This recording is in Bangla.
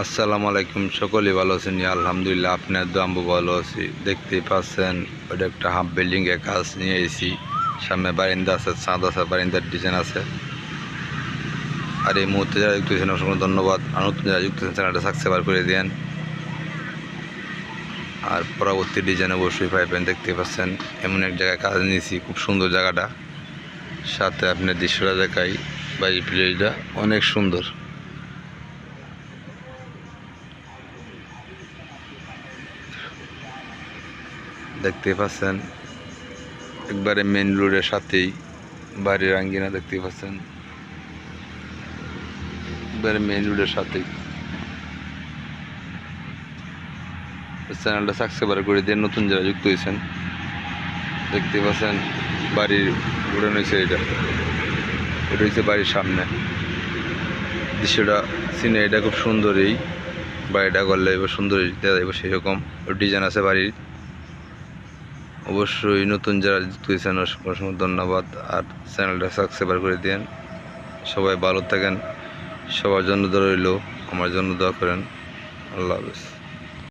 আসসালামু আলাইকুম, সকলেই ভালো আছেন? আলহামদুলিল্লাহ, আপনার দাম্বু ভালো আছি। দেখতেই পাচ্ছেন ওটা একটা হাফ বিল্ডিং এর কাজ নিয়ে এসেছি। সামনে বারিন্দা আছে, ছাদ আছে, বারিন্দার ডিজাইন আছে। আর এই মুহূর্তে যারা যুক্ত হয়েছেন অসংখ্য ধন্যবাদ। আর নতুন যারা যুক্ত হয়েছেন চ্যানেলটা সাবস্ক্রাইব করে দেন আর পরবর্তী ডিজাইন অবশ্যই পাইবেন দেখতে পাচ্ছেন, এমন এক জায়গায় কাজ নিয়েছি, খুব সুন্দর জায়গাটা। সাথে আপনার দৃশ্যটা দেখাই বাড়ি প্লেসটা অনেক সুন্দর। দেখতে পাচ্ছেন। একবারে মেন রোডের সাথেই বাড়ির আঙ্গিনা দেখতে পাচ্ছেন। একবারে মেন রোডের সাথেই। চ্যানেলটা সাবস্ক্রাইবার করে দিয়ে নতুন যারা যুক্ত হয়েছেন, দেখতে পাচ্ছেন বাড়ির ঘুরানো হয়েছে এটা। এটা হচ্ছে বাড়ির সামনে। দৃশ্যটা সিনে এটা খুব সুন্দরই। বাড়িটা করলে এবার সুন্দর দেওয়া যাবে সেরকম ডিজাইন আছে বাড়ির। অবশ্যই নতুন যারা যুক্ত হয়েছেন, অসংখ্য ধন্যবাদ। আর চ্যানেলটা সাবস্ক্রাইবার করে দিন সবাই ভালো থাকেন। সবার জন্য দোয়া রইল। আমার জন্য দোয়া করেন। আল্লাহ হাফেজ।